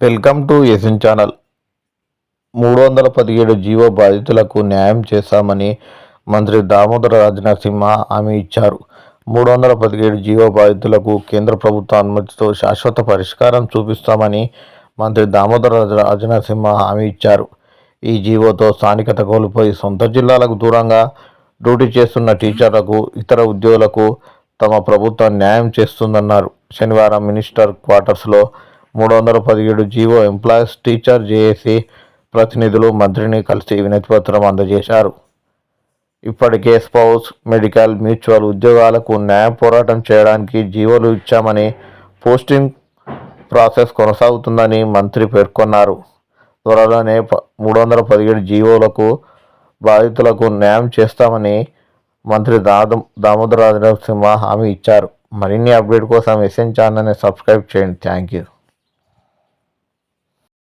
Welcome to ఎసిన్ channel. మూడు వందల పదిహేడు జీవో బాధితులకు న్యాయం చేస్తామని మంత్రి దామోదర రాజనరసింహ హామీ ఇచ్చారు. మూడు వందల పదిహేడు జీవో బాధితులకు కేంద్ర ప్రభుత్వ అనుమతితో శాశ్వత పరిష్కారం చూపిస్తామని మంత్రి దామోదర రాజ రాజనరసింహ హామీ ఇచ్చారు. ఈ జీవోతో స్థానికత కోల్పోయి సొంత జిల్లాలకు దూరంగా డ్యూటీ చేస్తున్న టీచర్లకు ఇతర ఉద్యోగులకు తమ ప్రభుత్వం న్యాయం చేస్తుందన్నారు. శనివారం మినిస్టర్ క్వార్టర్స్లో మూడు వందల పదిహేడు జీవో ఎంప్లాయీస్ టీచర్ జేఏసీ ప్రతినిధులు మంత్రిని కలిసి వినతిపత్రం అందజేశారు. ఇప్పటికే స్పౌస్ మెడికల్ మ్యూచువల్ ఉద్యోగాలకు న్యాయ పోరాటం చేయడానికి జీవోలు ఇచ్చామని పోస్టింగ్ ప్రాసెస్ కొనసాగుతుందని మంత్రి పేర్కొన్నారు. త్వరలోనే ప- మూడు వందల పదిహేడు జీవోలకు బాధితులకు న్యాయం చేస్తామని మంత్రి దాద దామోదర సింహ హామీ ఇచ్చారు. మరిన్ని అప్డేట్ కోసం ఎస్ఎన్ ఛానల్ని సబ్స్క్రైబ్ చేయండి. Thank you.